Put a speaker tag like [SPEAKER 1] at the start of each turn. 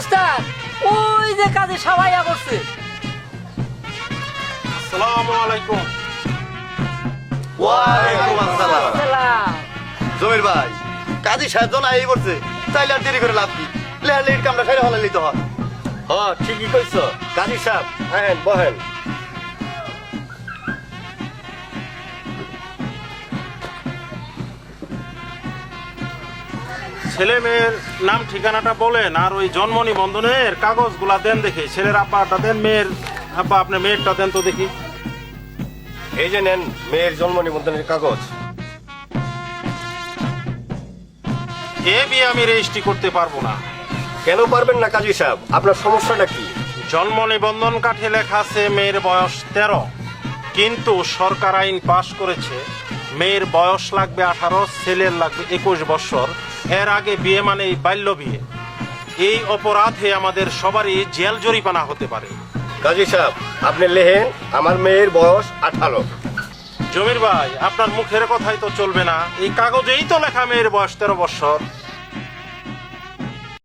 [SPEAKER 1] উস্তাদ ওই যে কাজে সবাই করছে
[SPEAKER 2] আসসালামু আলাইকুম।
[SPEAKER 3] ওয়ালাইকুম আসসালাম। জমির ভাই কাজী সাহেব জন এই করছে তাইলে আর দেরি করে লাভ কি? লেহার লেট কামটা খাইলে হলে নিতে হয়। হ্যাঁ ঠিকই কইছ। কাজী সাহেব হ্যাঁ বহেন।
[SPEAKER 2] ছেলে মেয়ের নাম ঠিকানাটা বলেন আর ওই জন্ম নিবন্ধনের কাগজগুলা দেন দেখি। ছেলের আব্বাটা দেন মেয়ের আব্বা আপনার মেয়েরটা দেন তো দেখি।
[SPEAKER 3] এই যে নেন মেয়ের জন্ম নিবন্ধনের কাগজ।
[SPEAKER 2] এ বিয়ে আমি রেজিস্ট্রি করতে পারব না।
[SPEAKER 3] কেন পারবেন না কাজী সাহেব? আপনার সমস্যাটা কি?
[SPEAKER 2] জন্ম নিবন্ধন কাঠে লেখা আছে মেয়ের বয়স তেরো। কিন্তু সরকার আইন পাশ করেছে মেয়ের বয়স লাগবে আঠারো ছেলের লাগবে একুশ বছর। এর আগে বিয়ে মানে বাল্য বিয়ে। এই অপরাধে আমাদের সবারই জেল জরিপানা হতে পারে।
[SPEAKER 3] কাজী সাহেব আপনি লেহেন আমার মেয়ের বয়স আঠারো।
[SPEAKER 2] জমির ভাই আপনার মুখের কথাই তো চলবে না। এই কাগজেই তো লেখা মেয়ের বয়স তেরো বছর।